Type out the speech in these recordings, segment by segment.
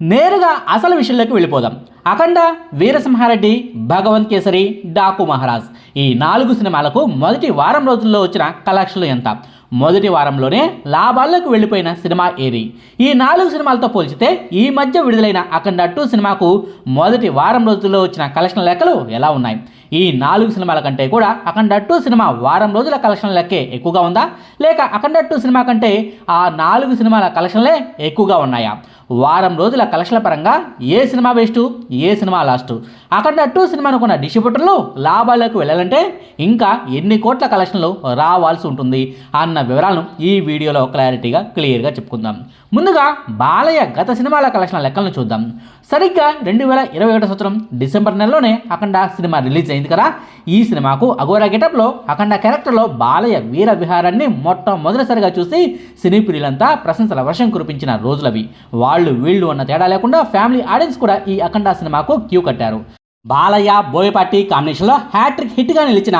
నేరుగా అసలు విషయంలోకి వెళ్ళిపోదాం. అఖండ వీరసింహారెడ్డి భగవంత్ కేసరి డాకు మహారాజ్. ఈ నాలుగు సినిమాలకు మొదటి వారం రోజుల్లో వచ్చిన కలెక్షన్లు ఎంత? మొదటి వారంలోనే లాభాల్లోకి వెళ్ళిపోయిన సినిమా ఏది? ఈ నాలుగు సినిమాలతో పోల్చితే ఈ మధ్య విడుదలైన అఖండ టూ సినిమాకు మొదటి వారం రోజుల్లో వచ్చిన కలెక్షన్ లెక్కలు ఎలా ఉన్నాయి? ఈ నాలుగు సినిమాల కంటే కూడా అఖండ టూ సినిమా వారం రోజుల కలెక్షన్ లెక్కే ఎక్కువగా ఉందా? లేక అఖండ టూ సినిమా కంటే ఆ నాలుగు సినిమాల కలెక్షన్లే ఎక్కువగా ఉన్నాయా? వారం రోజుల కలెక్షన్ల పరంగా ఏ సినిమా బెస్ట్ ఏ సినిమా లాస్ట్? అఖండ టూ సినిమాను కొన్న డిస్ట్రిబ్యూటర్లు లాభాలకు వెళ్ళాలంటే ఇంకా ఎన్ని కోట్ల కలెక్షన్లు రావాల్సి ఉంటుంది అన్న వివరాలను ఈ వీడియోలో క్లారిటీగా క్లియర్గా చెప్పుకుందాం. ముందుగా బాలయ్య గత సినిమాల కలెక్షన్ల లెక్కలను చూద్దాం. సరిగ్గా రెండు వేల ఇరవై ఒకటి సంవత్సరం డిసెంబర్ నెలలోనే అఖండ సినిమా రిలీజ్ అయింది కదా. ఈ సినిమాకు అఘోరా గెటప్లో అఖండ క్యారెక్టర్లో బాలయ్య వీర విహారాన్ని మొట్టమొదటిసారిగా చూసి సినీ ప్రియులంతా ప్రశంసల వర్షం కురిపించిన రోజులవి. వాళ్ళు వాళ్ళు వీళ్ళు అన్న తేడా లేకుండా ఫ్యామిలీ ఆడియన్స్ కూడా ఈ అఖండ సినిమాకు క్యూ కట్టారు. బాలయ్య బోయపాటి కాంబినేషన్లో హ్యాట్రిక్ హిట్గా నిలిచిన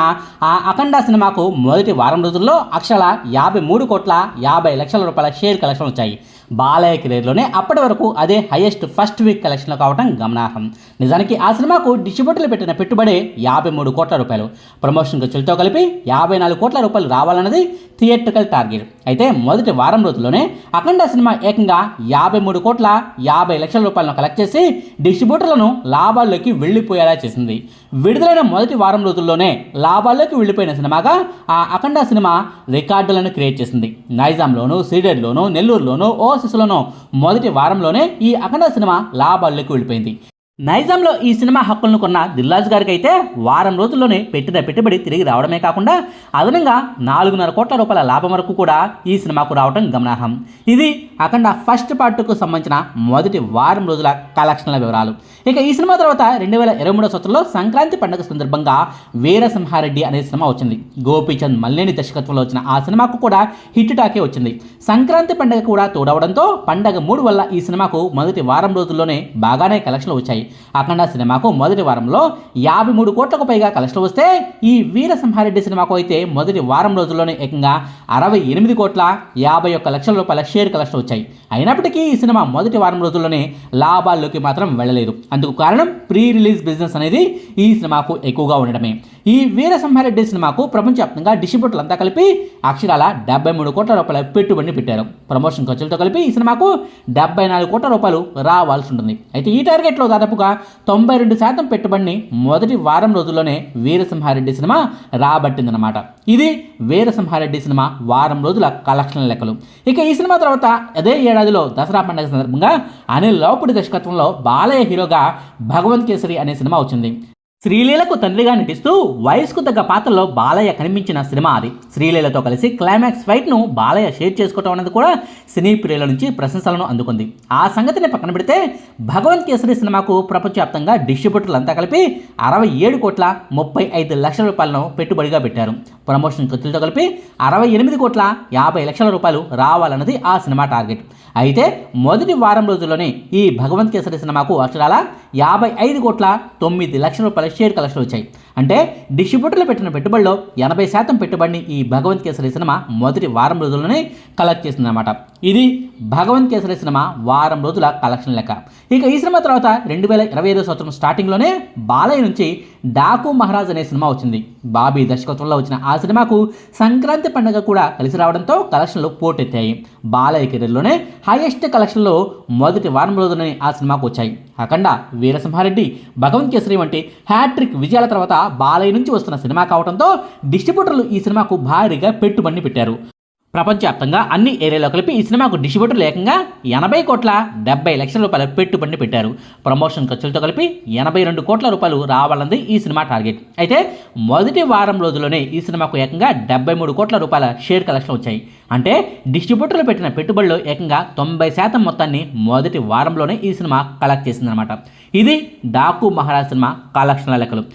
ఆ అఖండ సినిమాకు మొదటి వారం రోజుల్లో అక్షర యాభై మూడు కోట్ల యాభై లక్షల రూపాయల షేర్ కలెక్షన్ వచ్చాయి. బాలయ్య కెరీర్లోనే అప్పటి వరకు అదే హైయెస్ట్ ఫస్ట్ వీక్ కలెక్షన్లు కావడం గమనార్హం. నిజానికి ఆ సినిమాకు డిస్ట్రిబ్యూటర్లు పెట్టిన పెట్టుబడి యాభై మూడు కోట్ల రూపాయలు. ప్రమోషన్ ఖర్చులతో కలిపి యాభై నాలుగు కోట్ల రూపాయలు రావాలన్నది థియేట్రికల్ టార్గెట్ అయితే మొదటి వారం రోజుల్లోనే అఖండ సినిమా ఏకంగా యాభై మూడు కోట్ల యాభై లక్షల రూపాయలను కలెక్ట్ చేసి డిస్ట్రిబ్యూటర్లను లాభాల్లోకి వెళ్ళిపోయేలా చేసింది. విడుదలైన మొదటి వారం రోజుల్లోనే లాభాల్లోకి వెళ్ళిపోయిన సినిమాగా ఆ అఖండ సినిమా రికార్డులను క్రియేట్ చేసింది. నైజాంలోను సీడెడ్లోను నెల్లూరులోను ఓసిస్లోను మొదటి వారంలోనే ఈ అఖండ సినిమా లాభాల్లోకి వెళ్ళిపోయింది. నైజాంలో ఈ సినిమా హక్కులను కొన్న దిల్రాజు గారికి అయితే వారం రోజుల్లోనే పెట్టిన పెట్టుబడి తిరిగి రావడమే కాకుండా అదనంగా నాలుగున్నర కోట్ల రూపాయల లాభం వరకు కూడా ఈ సినిమాకు రావడం గమనార్హం. ఇది అఖండ ఫస్ట్ పార్ట్కు సంబంధించిన మొదటి వారం రోజుల కలెక్షన్ల వివరాలు. ఇక ఈ సినిమా తర్వాత రెండు వేల ఇరవై మూడో సంవత్సరంలో సంక్రాంతి పండుగ సందర్భంగా వీరసింహారెడ్డి అనే సినిమా వచ్చింది. గోపీచంద్ మల్లేని దర్శకత్వంలో వచ్చిన ఆ సినిమాకు కూడా హిట్ టాకే వచ్చింది. సంక్రాంతి పండుగ కూడా తోడవడంతో పండగ మూడు వల్ల ఈ సినిమాకు మొదటి వారం రోజుల్లోనే బాగానే కలెక్షన్లు వచ్చాయి. అఖండ సినిమాకు మొదటి వారంలో యాభై మూడు కోట్లకు పైగా కలెక్షన్ వస్తే ఈ వీరసింహారెడ్డి సినిమాకు అయితే మొదటి వారం రోజుల్లోనే ఏకంగా అరవై ఎనిమిది కోట్ల యాభై ఒక్క లక్షల రూపాయల షేర్ కలెక్షన్ వచ్చాయి. అయినప్పటికీ ఈ సినిమా మొదటి వారం రోజుల్లోనే లాభాల్లోకి మాత్రం వెళ్ళలేదు. అందుకు కారణం ప్రీ రిలీజ్ బిజినెస్ అనేది ఈ సినిమాకు ఎక్కువగా ఉండడమే. ఈ వీరసింహారెడ్డి సినిమాకు ప్రపంచవ్యాప్తంగా డిస్ట్రిబ్యూటర్లు అంతా కలిపి అక్షరాల డెబ్బై మూడు కోట్ల రూపాయల పెట్టుబడిని పెట్టారు. ప్రమోషన్ ఖర్చులతో కలిపి ఈ సినిమాకు డెబ్బై నాలుగు కోట్ల రూపాయలు రావాల్సి ఉంటుంది. అయితే ఈ టార్గెట్లో దాదాపు దాదాపుగా తొంభై రెండు శాతం పెట్టుబడిని మొదటి వారం రోజుల్లోనే వీరసింహారెడ్డి సినిమా రాబట్టిందనమాట ఇది వీరసింహారెడ్డి సినిమా వారం రోజుల కలెక్షన్ లెక్కలు. ఇక ఈ సినిమా తర్వాత అదే ఏడాదిలో దసరా పండుగ సందర్భంగా అనిల్ లోపుడి దర్శకత్వంలో బాలయ్య హీరోగా భగవంత్ కేసరి అనే సినిమా వచ్చింది. శ్రీలీలకు తండ్రిగా నటిస్తూ వయసుకు తగ్గ పాత్రలో బాలయ్య కనిపించిన సినిమా అది. శ్రీలీలతో కలిసి క్లైమాక్స్ ఫైట్ను బాలయ్య షేర్ చేసుకోవటం అనేది కూడా సినీ ప్రియుల నుంచి ప్రశంసలను అందుకుంది. ఆ సంగతిని పక్కన పెడితే భగవంత్ కేసరి సినిమాకు ప్రపంచవ్యాప్తంగా డిస్ట్రిబ్యూటర్లు అంతా కలిపి అరవై ఏడు కోట్ల ముప్పై ఐదు లక్షల రూపాయలను పెట్టుబడిగా పెట్టారు. ప్రమోషన్ ఖర్చులతో కలిపి అరవై ఎనిమిది కోట్ల యాభై లక్షల రూపాయలు రావాలన్నది ఆ సినిమా టార్గెట్. అయితే మొదటి వారం రోజుల్లోనే ఈ భగవంత్ కేసరి సినిమాకు అక్షరాల యాభై ఐదు కోట్ల తొమ్మిది లక్షల రూపాయల షేర్ కలెక్షన్ వచ్చాయి. అంటే డిస్ట్రిబ్యూటర్లు పెట్టిన పెట్టుబడిలో ఎనభై శాతం పెట్టుబడిని ఈ భగవంత్ కేసరి సినిమా మొదటి వారం రోజుల్లోనే కలెక్ట్ చేసిందన్నమాట. ఇది భగవంత్ కేసరి సినిమా వారం రోజుల కలెక్షన్ లెక్క. ఇక ఈ సినిమా తర్వాత రెండు వేల ఇరవై ఐదో సంవత్సరం స్టార్టింగ్లోనే బాలయ్య నుంచి డాకు మహారాజ్ అనే సినిమా వచ్చింది. బాబీ దర్శకత్వంలో వచ్చిన ఆ సినిమాకు సంక్రాంతి పండుగ కూడా కలిసి రావడంతో కలెక్షన్లు పోటెత్తాయి. బాలయ్య కెరీర్లోనే హైయెస్ట్ కలెక్షన్లో మొదటి వారం రోజులనే ఆ సినిమాకు వచ్చాయి. అఖండ వీరసింహారెడ్డి భగవంత్ కేసరి వంటి హ్యాట్రిక్ విజయాల తర్వాత బాలయ్య నుంచి వస్తున్న సినిమా కావడంతో డిస్ట్రిబ్యూటర్లు ఈ సినిమాకు భారీగా పెట్టుబడిని పెట్టారు. ప్రపంచవ్యాప్తంగా అన్ని ఏరియాలో కలిపి ఈ సినిమాకు డిస్ట్రిబ్యూటర్ ఏకంగా ఎనభై కోట్ల డెబ్బై లక్షల రూపాయల పెట్టుబడిని పెట్టారు. ప్రమోషన్ ఖర్చులతో కలిపి ఎనభై రెండు కోట్ల రూపాయలు రావాలన్నది ఈ సినిమా టార్గెట్. అయితే మొదటి వారం రోజుల్లోనే ఈ సినిమాకు ఏకంగా డెబ్బై మూడు కోట్ల రూపాయల షేర్ కలెక్షన్ వచ్చాయి. అంటే డిస్ట్రిబ్యూటర్లు పెట్టిన పెట్టుబడిలో ఏకంగా తొంభై శాతం మొత్తాన్ని మొదటి వారంలోనే ఈ సినిమా కలెక్ట్ చేసిందనమాట ఇది డాకు మహారాజ్ సినిమా కలెక్షన్ల లెక్కలు.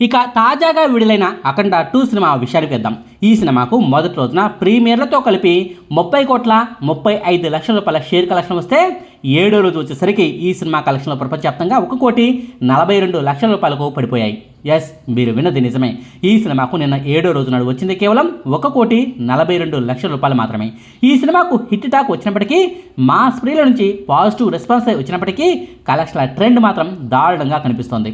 ఇక తాజాగా విడుదలైన అఖండ టూ సినిమా విషయానికి వెళ్దాం ఈ సినిమాకు మొదటి రోజున ప్రీమియర్లతో కలిపి ముప్పై కోట్ల ముప్పై ఐదు లక్షల రూపాయల షేర్ కలెక్షన్ వస్తే ఏడో రోజు వచ్చేసరికి ఈ సినిమా కలెక్షన్లు ప్రపంచవ్యాప్తంగా ఒక కోటి నలభై రెండు లక్షల రూపాయలకు పడిపోయాయి. ఎస్ మీరు విన్నది నిజమే. ఈ సినిమాకు నిన్న ఏడో రోజు నాడు వచ్చింది కేవలం ఒక కోటి నలభై రెండు లక్షల రూపాయలు మాత్రమే. ఈ సినిమాకు హిట్ టాక్ వచ్చినప్పటికీ మా స్ప్రీల నుంచి పాజిటివ్ రెస్పాన్స్ వచ్చినప్పటికీ కలెక్షన్ల ట్రెండ్ మాత్రం దారుణంగా కనిపిస్తోంది.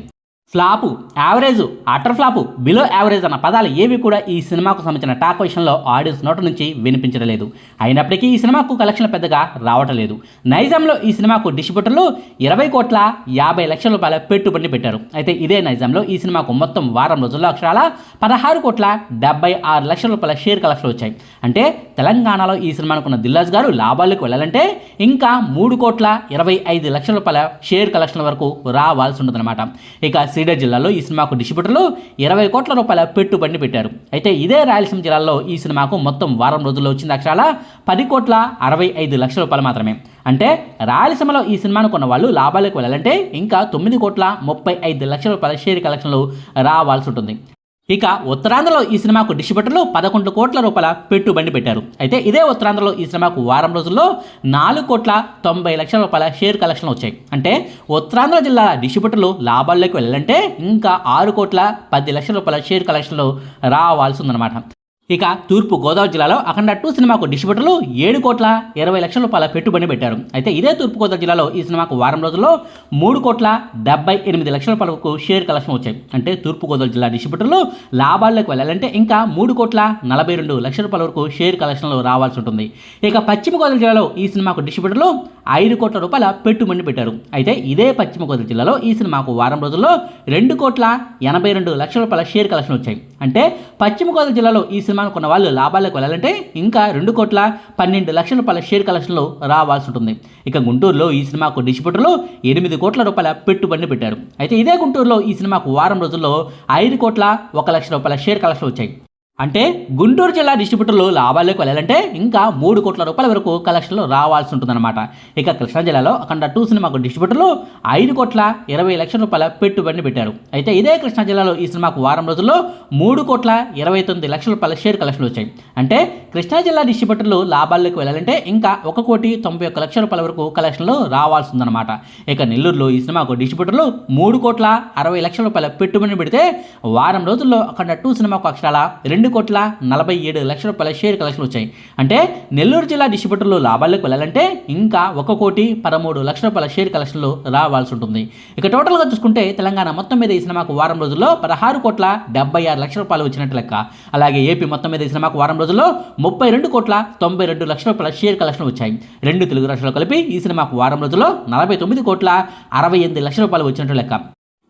Flop average utter flop below average అన్న పదాలు ఏవి కూడా ఈ సినిమాకు సంబంధించిన టాక్ విషయంలో ఆడియన్స్ నోటి నుంచి వినిపించడం లేదు అయినప్పటికీ ఈ సినిమాకు కలెక్షన్ పెద్దగా రావటం లేదు నైజాంలో ఈ సినిమాకు డిస్ట్రిబ్యూటర్లు ఇరవై కోట్ల యాభై లక్షల రూపాయల పెట్టుబడి పెట్టారు. అయితే ఇదే నైజాంలో ఈ సినిమాకు మొత్తం వారం రోజుల్లో అక్షరాల పదహారు కోట్ల డెబ్బై ఆరు లక్షల రూపాయల షేర్ కలెక్షన్ వచ్చాయి. అంటే తెలంగాణలో ఈ సినిమాను కొన్న దిల్లాజ్ గారు లాభాలకు వెళ్ళాలంటే ఇంకా మూడు కోట్ల ఇరవై ఐదు లక్షల రూపాయల షేర్ కలెక్షన్ వరకు రావాల్సి ఉంటుందన్నమాట ఇక శ్రీడర్ జిల్లాలో ఈ సినిమాకు డిస్ట్రిబ్యూటర్లు ఇరవై కోట్ల రూపాయల పెట్టుబడిని పెట్టారు. అయితే ఇదే రాయలసీమ జిల్లాలో ఈ సినిమాకు మొత్తం వారం రోజుల్లో వచ్చింది అక్షరాల పది కోట్ల అరవై ఐదు లక్షల రూపాయలు మాత్రమే. అంటే రాయలసీమలో ఈ సినిమాను కొన్న వాళ్ళు లాభాలకు వెళ్ళాలంటే ఇంకా తొమ్మిది కోట్ల ముప్పై ఐదు లక్షల రూపాయల షేర్ కలెక్షన్లు రావాల్సి ఉంటుంది. ఇక ఉత్తరాంధ్రలో ఈ సినిమాకు డిస్ట్రిబ్యూటర్లు పదకొండు కోట్ల రూపాయల పెట్టుబడి పెట్టారు. అయితే ఇదే ఉత్తరాంధ్రలో ఈ సినిమాకు వారం రోజుల్లో నాలుగు కోట్ల తొంభై లక్షల రూపాయల షేర్ కలెక్షన్ వచ్చాయి. అంటే ఉత్తరాంధ్ర జిల్లా డిస్ట్రిబ్యూటర్లు లాభాల్లోకి వెళ్ళాలంటే ఇంకా ఆరు కోట్ల పది లక్షల రూపాయల షేర్ కలెక్షన్లు రావాల్సి ఉందన్నమాట. ఇక తూర్పు గోదావరి జిల్లాలో అఖండ టూ సినిమాకు డిస్ట్రిబ్యూటర్లు ఏడు కోట్ల ఇరవై లక్షల రూపాయల పెట్టుబడి పెట్టారు. అయితే ఇదే తూర్పు గోదావరి జిల్లాలో ఈ సినిమాకు వారం రోజుల్లో మూడు కోట్ల డెబ్బై ఎనిమిది లక్షల రూపాయలకు షేర్ కలెక్షన్ వచ్చాయి. అంటే తూర్పు గోదావరి జిల్లా డిస్ట్రిబ్యూటర్లు లాభాల్లోకి వెళ్ళాలంటే ఇంకా మూడు కోట్ల నలభై రెండు లక్షల రూపాయల వరకు షేర్ కలెక్షన్లు రావాల్సి ఉంటుంది. ఇక పశ్చిమ గోదావరి జిల్లాలో ఈ సినిమాకు డిస్ట్రిబ్యూటర్లు ఐదు కోట్ల రూపాయల పెట్టుబడి పెట్టారు. అయితే ఇదే పశ్చిమ గోదావరి జిల్లాలో ఈ సినిమాకు వారం రోజుల్లో రెండు కోట్ల ఎనభై రెండు లక్షల రూపాయల షేర్ కలెక్షన్ వచ్చాయి. అంటే పశ్చిమ గోదావరి జిల్లాలో ఈ సినిమాను కొన్న వాళ్ళు లాభాలకు వెళ్ళాలంటే ఇంకా రెండు కోట్ల పన్నెండు లక్షల రూపాయల షేర్ కలెక్షన్లు రావాల్సి ఉంటుంది. ఇక గుంటూరులో ఈ సినిమాకు డిస్ట్రిబ్యూటర్లు ఎనిమిది కోట్ల రూపాయల పెట్టుబడిని పెట్టారు. అయితే ఇదే గుంటూరులో ఈ సినిమాకు వారం రోజుల్లో ఐదు కోట్ల ఒక లక్ష రూపాయల షేర్ కలెక్షన్ వచ్చాయి. అంటే గుంటూరు జిల్లా డిస్ట్రిబ్యూటర్లు లాభాల్లోకి వెళ్ళాలంటే ఇంకా మూడు కోట్ల రూపాయల వరకు కలెక్షన్లు రావాల్సి ఉంటుందన్నమాట. ఇక కృష్ణా జిల్లాలో అఖండ టూ సినిమాకు డిస్ట్రిబ్యూటర్లు ఐదు కోట్ల ఇరవై లక్షల రూపాయల పెట్టుబడిని పెట్టారు. అయితే ఇదే కృష్ణా జిల్లాలో ఈ సినిమాకు వారం రోజుల్లో మూడు కోట్ల ఇరవై తొమ్మిది లక్షల రూపాయల షేర్ కలెక్షన్లు వచ్చాయి. అంటే కృష్ణా జిల్లా డిస్ట్రిబ్యూటర్లు లాభాల్లోకి వెళ్ళాలంటే ఇంకా ఒక కోటి తొంభై ఒక్క లక్షల రూపాయల వరకు కలెక్షన్లు రావాల్సి ఉందన్నమాట. ఇక నెల్లూరులో ఈ సినిమాకు డిస్ట్రిబ్యూటర్లు మూడు కోట్ల అరవై లక్షల రూపాయల పెట్టుబడిని పెడితే వారం రోజుల్లో అఖండ టూ సినిమాకు అక్షరాల రెండు రెండు కోట్ల నలభై ఏడు లక్షల రూపాయల షేర్ కలెక్షన్ వచ్చాయి. అంటే నెల్లూరు జిల్లా డిస్ట్రిబ్యూటర్లు లాభాల్లోకి వెళ్ళాలంటే ఇంకా ఒక కోటి పదమూడు లక్షల రూపాయల షేర్ కలెక్షన్లు రావాల్సి ఉంటుంది. ఇక టోటల్గా చూసుకుంటే తెలంగాణ మొత్తం మీద ఈ సినిమాకు వారం రోజుల్లో పదహారు కోట్ల డెబ్బై ఆరు లక్షల రూపాయలు వచ్చినట్టు లెక్క. అలాగే ఏపీ మొత్తం మీద ఈ సినిమాకు వారం రోజుల్లో ముప్పై రెండు కోట్ల తొంభై రెండు లక్షల రూపాయల షేర్ కలెక్షన్ వచ్చాయి. రెండు తెలుగు రాష్ట్రాలు కలిపి ఈ సినిమాకు వారం రోజుల్లో నలభై తొమ్మిది కోట్ల అరవై ఎనిమిది లక్షల రూపాయలు వచ్చినట్టు లెక్క.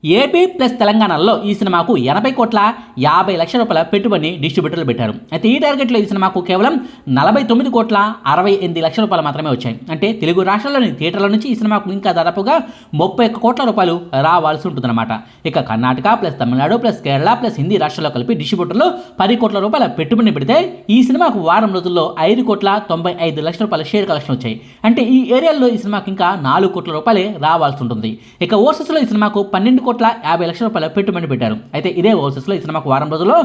ఏపీ ప్లస్ తెలంగాణలో ఈ సినిమాకు ఎనభై కోట్ల యాభై లక్షల రూపాయల పెట్టుబడిని డిస్ట్రిబ్యూటర్లు పెట్టారు. అయితే ఈ టార్గెట్లో ఈ సినిమాకు కేవలం నలభై తొమ్మిది కోట్ల అరవై ఎనిమిది లక్షల రూపాయలు మాత్రమే వచ్చాయి. అంటే తెలుగు రాష్ట్రాల్లోని థియేటర్ల నుంచి ఈ సినిమాకు ఇంకా దాదాపుగా ముప్పై ఒక్క కోట్ల రూపాయలు రావాల్సి ఉంటుందన్నమాట. ఇక Karnataka plus Tamil Nadu plus Kerala plus Hindi రాష్ట్రాల్లో కలిపి డిస్ట్రిబ్యూటర్లు పది కోట్ల రూపాయల పెట్టుబడిని పెడితే ఈ సినిమాకు వారం రోజుల్లో ఐదు కోట్ల తొంభై ఐదు లక్షల రూపాయల షేర్ కలెక్షన్ వచ్చాయి. అంటే ఈ ఏరియాలో ఈ సినిమాకి ఇంకా నాలుగు కోట్ల రూపాయలే రావాల్సి ఉంటుంది. ఇక ఓసెస్లో ఈ సినిమాకు పన్నెండు కోట్ల యాభై లక్షల రూపాయల పెట్టుబడి పెట్టారు. అయితే ఇదే ఓవర్సెస్లో ఈ సినిమాకు వారం రోజుల్లో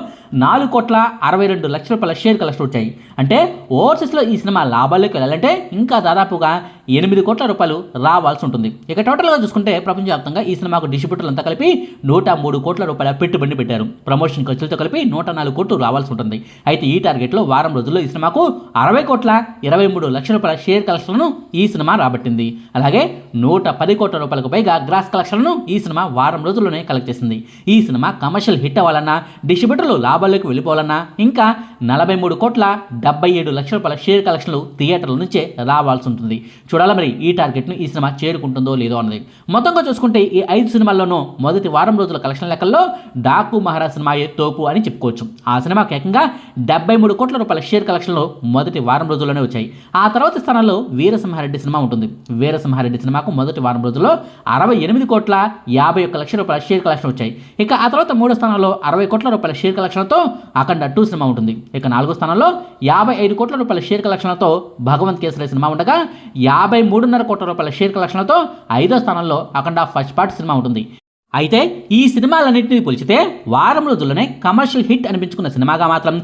నాలుగు కోట్ల అరవై రెండు లక్షల రూపాయల షేర్ కలెక్షన్ వచ్చాయి. అంటే ఓవర్సెస్లో ఈ సినిమా లాభాల్లోకి వెళ్ళాలంటే ఇంకా దాదాపుగా ఎనిమిది కోట్ల రూపాయలు రావాల్సి ఉంటుంది. ఇక టోటల్గా చూసుకుంటే ప్రపంచవ్యాప్తంగా ఈ సినిమాకు డిస్ట్రిబ్యూటర్లు అంతా కలిపి నూట మూడు కోట్ల రూపాయల పెట్టుబడి పెట్టారు. ప్రమోషన్ ఖర్చులతో కలిపి నూట నాలుగు కోట్లు రావాల్సి ఉంటుంది. అయితే ఈ టార్గెట్లో వారం రోజుల్లో ఈ సినిమాకు అరవై కోట్ల ఇరవై మూడు లక్షల రూపాయల షేర్ కలెక్షన్లను ఈ సినిమా రాబట్టింది. అలాగే నూట పది కోట్ల రూపాయలకు పైగా గ్రాస్ కలెక్షన్లను ఈ సినిమా వారం రోజుల్లోనే కలెక్ట్ చేసింది. ఈ సినిమా కమర్షియల్ హిట్ అవ్వాలన్నా డిస్ట్రిబ్యూటర్లు లాభాల్లోకి వెళ్ళిపోవాలన్నా ఇంకా నలభై మూడు కోట్ల డెబ్బై ఏడు లక్షల రూపాయల షేర్ కలెక్షన్లు థియేటర్ల నుంచే రావాల్సి ఉంటుంది. చూడాలి మరి ఈ టార్గెట్ను ఈ సినిమా చేరుకుంటుందో లేదో అన్నది. మొత్తంగా చూసుకుంటే ఈ ఐదు సినిమాల్లోనూ మొదటి వారం రోజుల కలెక్షన్ లెక్కల్లో డాకు మహారాజ్ సినిమాయే తోపు అని చెప్పుకోవచ్చు. ఆ సినిమాకి ఏకంగా డెబ్బై మూడు కోట్ల రూపాయల షేర్ కలెక్షన్లు మొదటి వారం రోజుల్లోనే వచ్చాయి. ఆ తర్వాత స్థానంలో వీరసింహారెడ్డి సినిమా ఉంటుంది. వీరసింహారెడ్డి సినిమాకు మొదటి వారం రోజుల్లో అరవై ఎనిమిది కోట్ల యాభై ఒక్క లక్షల రూపాయల షేర్ కలెక్షన్ వచ్చాయి. ఇక ఆ తర్వాత మూడో స్థానంలో అరవై కోట్ల రూపాయల షేర్ కలెక్షన్లతో అఖండ టూ సినిమా ఉంటుంది. ఇక నాలుగో స్థానంలో యాభై ఐదు కోట్ల రూపాయల షేర్ కలెక్షన్లతో భగవంత్ కేసరి సినిమా ఉండగా యాభై మూడున్నర కోట్ల రూపాయల షేర్ కలెక్షన్లతో ఐదో స్థానంలో అఖండ ఫస్ట్ పార్ట్ సినిమా ఉంటుంది. అయితే ఈ సినిమాలన్నింటినీ పోల్చితే వారం రోజుల్లోనే కమర్షియల్ హిట్ అనిపించుకున్న సినిమాగా మాత్రం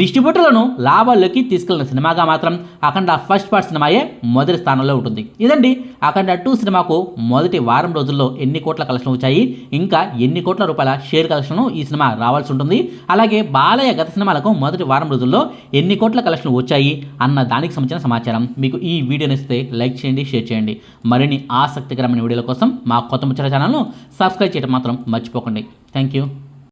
డిస్ట్రిబ్యూటర్లను లాభాల్లోకి తీసుకెళ్ళిన సినిమాగా మాత్రం అఖండ ఫస్ట్ పార్ట్ సినిమాయే మొదటి స్థానంలో ఉంటుంది. ఇదండి అఖండ టూ సినిమాకు మొదటి వారం రోజుల్లో ఎన్ని కోట్ల కలెక్షన్ వచ్చాయి ఇంకా ఎన్ని కోట్ల రూపాయల షేర్ కలెక్షన్ ఈ సినిమా రావాల్సి ఉంటుంది అలాగే బాలయ్య గత సినిమాలకు మొదటి వారం రోజుల్లో ఎన్ని కోట్ల కలెక్షన్ వచ్చాయి అన్న దానికి సంబంధించిన సమాచారం మీకు ఈ వీడియోని ఇస్తే లైక్ చేయండి షేర్ చేయండి. మరిన్ని ఆసక్తికరమైన వీడియోల కోసం మా కొత్త ముచ్చట ఛానల్ను సబ్స్క్రైబ్ చేయడం మాత్రం మర్చిపోకండి. Thank you.